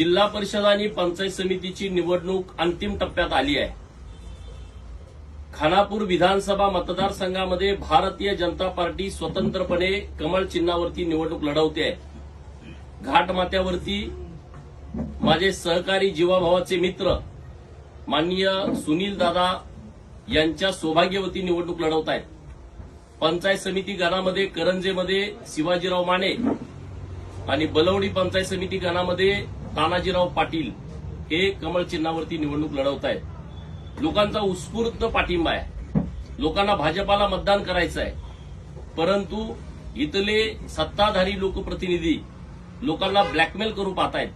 जिल्हा परिषद आणि पंचायत समितीची निवडणूक अंतिम टप्प्यात आली आहे. खानापूर विधानसभा मतदारसंघामध्ये भारतीय जनता पार्टी स्वतंत्रपणे कमळ चिन्हावरती निवडणूक लढवते. आहे घाटमाथ्यावरती माझे सहकारी जीवाभावाचे मित्र माननीय सुनील दादा यांच्या सौभाग्यवती निवडणूक लढवत आहेत पंचायत समिती गणामध्ये करंजेमध्ये शिवाजीराव माने आणि बलवडी पंचायत समिती गणामध्ये तानाजीराव पाटील हे कमळ चिन्हावरती निवडणूक लढवत आहेत. लोकांचा उत्स्फूर्त पाठिंबा आहे. लोकांना भाजपाला मतदान करायचं आहे. परंतु इथले सत्ताधारी लोकप्रतिनिधी लोकांना ब्लॅकमेल करू पाहतायत.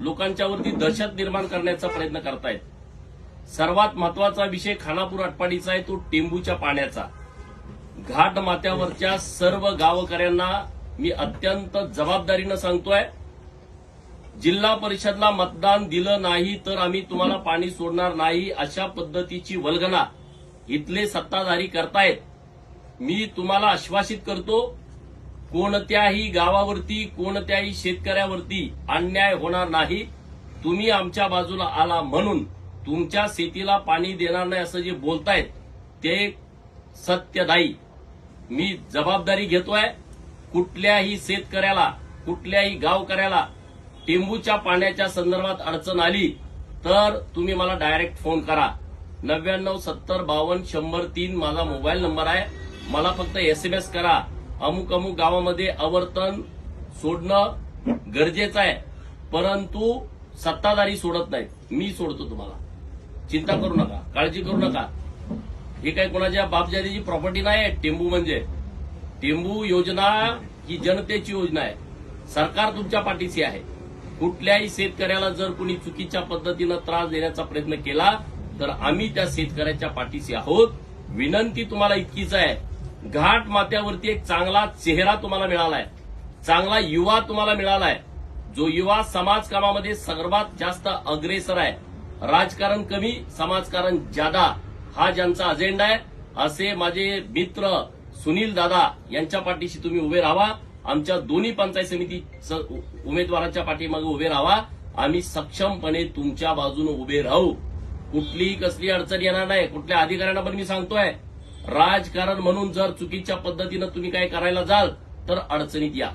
लोकांच्यावरती दहशत निर्माण करण्याचा प्रयत्न करतायत. सर्वात महत्त्वाचा विषय खानापूर आटपाडीचा आहे तो टेंबूच्या पाण्याचा. घाट माथ्यावरच्या सर्व गावकऱ्यांना मी अत्यंत जबाबदारीनं सांगतोय जिल्हा परिषदला मतदान दिलं नाही तर आम्ही तुम्हाला पाणी सोडणार नाही अशा पद्धतीची वल्गना इथले सत्ताधारी करतायत. मी तुम्हाला आश्वासित करतो कोणत्याही गावावरती कोणत्याही शेतकऱ्यावरती अन्याय होणार नाही. तुम्ही आमच्या बाजूला आला म्हणून तुमच्या शेतीला पाणी देणार नाही असं जे बोलतायत ते सत्यदायी. मी जबाबदारी घेतोय कुठल्याही शेतकऱ्याला कुठल्याही गावकऱ्याला टिंबूच्या पाण्याच्या संदर्भात अडचण आली तर तुम्ही मला डायरेक्ट फोन करा. नव्याण्णव सत्तर बावन्न शंभर तीन माझा मोबाईल नंबर आहे. मला फक्त एसएमएस करा. अमुक अमुक गावामध्ये आवर्तन सोडणं गरजेचं आहे. परंतु सत्ताधारी सोडत नाहीत. मी सोडतो तुम्हाला. चिंता करू नका. काळजी करू नका. ही काही कोणाच्या बापजादीची प्रॉपर्टी नाही आहे टेंबू म्हणजे. टेंबू योजना ही जनतेची योजना आहे. सरकार तुमच्या पाठीशी आहे. कुठल्याही शेतकऱ्याला जर कुणी चुकीच्या पद्धतीनं त्रास देण्याचा प्रयत्न केला तर आम्ही त्या शेतकऱ्याच्या पाठीशी आहोत. विनंती तुम्हाला इतकीच आहे. घाट माथ्यावरती एक चांगला चेहरा तुम्हाला मिळालाय. चांगला युवा तुम्हाला मिळालाय. जो युवा समाजकामामध्ये सर्वात जास्त अग्रेसर आहे. राजकारण कमी समाजकारण जादा. हा ज्यांचा अजेंडा आहे असे माझे मित्र सुनील दादा यांच्या पाठीशी तुम्ही उभे राहा. आमच्या दोन्ही पंचायत समिती उमेदवारांच्या पाठीमागे उभे राहा. आम्ही सक्षमपणे तुमच्या बाजूने उभे राहू. कुठलीही कसली अडचण येणार नाही. कुठल्या अधिकाऱ्यांना पण मी सांगतोय राजकारण म्हणून जर चुकीच्या पद्धतीनं तुम्ही काय करायला जाल तर अडचणीत या.